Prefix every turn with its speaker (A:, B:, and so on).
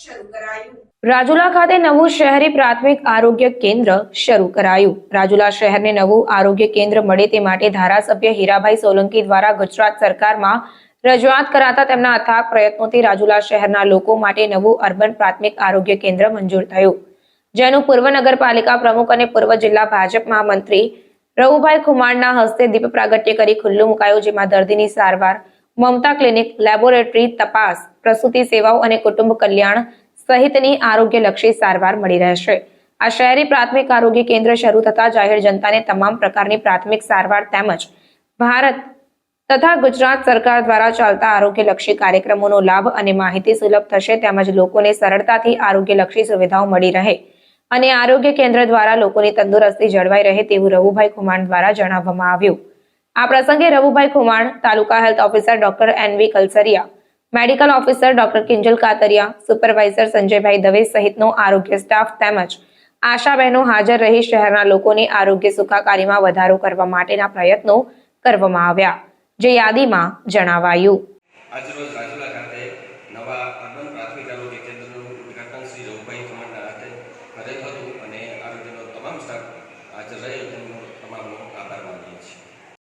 A: શરૂ કરાયું.
B: રાજુલા ખાતે નવું શહેરી પ્રાથમિક આરોગ્ય કેન્દ્ર શરૂ કરાયું. રાજુલા શહેરને નવું આરોગ્ય કેન્દ્ર મળે તે માટે ધારાસભ્ય હીરાભાઈ સોલંકી દ્વારા ગુજરાત સરકારમાં રજૂઆત કરાતા તેમના અથાગ પ્રયત્નોથી રાજુલા શહેરના લોકો માટે નવું અર્બન પ્રાથમિક આરોગ્ય કેન્દ્ર મંજૂર થયું. જેનું પૂર્વ નગરપાલિકા પ્રમુખ અને પૂર્વ જિલ્લા ભાજપ મહામંત્રી રવુભાઈ ખુમાણના હસ્તે દીપ પ્રાગટ્ય કરી ખુલ્લું મુકાયું, જેમાં દર્દીની સારવાર મમતા ક્લિનિક, લેબોરેટરી, તપાસ, પ્રસૂતિ સેવાઓ અને કુટુંબ કલ્યાણ સહિતની આરોગ્યલક્ષી સારવાર મળી રહેશે. આ શહેરી પ્રાથમિક આરોગ્ય કેન્દ્ર શરૂ થતા જાહેર જનતાને તમામ પ્રકારની પ્રાથમિક સારવાર તેમજ ભારત તથા ગુજરાત સરકાર દ્વારા ચાલતા આરોગ્યલક્ષી કાર્યક્રમોનો લાભ અને માહિતી સુલભ થશે તેમજ લોકોને સરળતાથી આરોગ્યલક્ષી સુવિધાઓ મળી રહે અને આરોગ્ય કેન્દ્ર દ્વારા લોકોની તંદુરસ્તી જળવાઈ રહે તેવું રવુભાઈ કુમાર દ્વારા જણાવવામાં આવ્યું. આ પ્રસંગે Ravubhai Khuman, taluka health officer doctor N V Kalsariya, medical officer doctor Kinjal Katariya, supervisor Sanjaybhai Dave સહિતનો આરોગ્ય સ્ટાફ તેમજ આશા બહેનો હાજર રહી શહેરના લોકોની આરોગ્ય સુખાકારીમાં વધારો કરવા માટેના પ્રયત્નો કરવામાં આવ્યા. જે યાદીમાં જણાવાયું.
C: આજરોજ રાજુલા ખાતે નવા અર્બન પ્રાથમિક આરોગ્ય કેન્દ્રનું ઉદઘાટન શ્રી રઘુભાઈ ખુમાણના હાથે કરેલ હતું અને આરોગ્યનો તમામ સ્ટાફ હાજર રહ્યો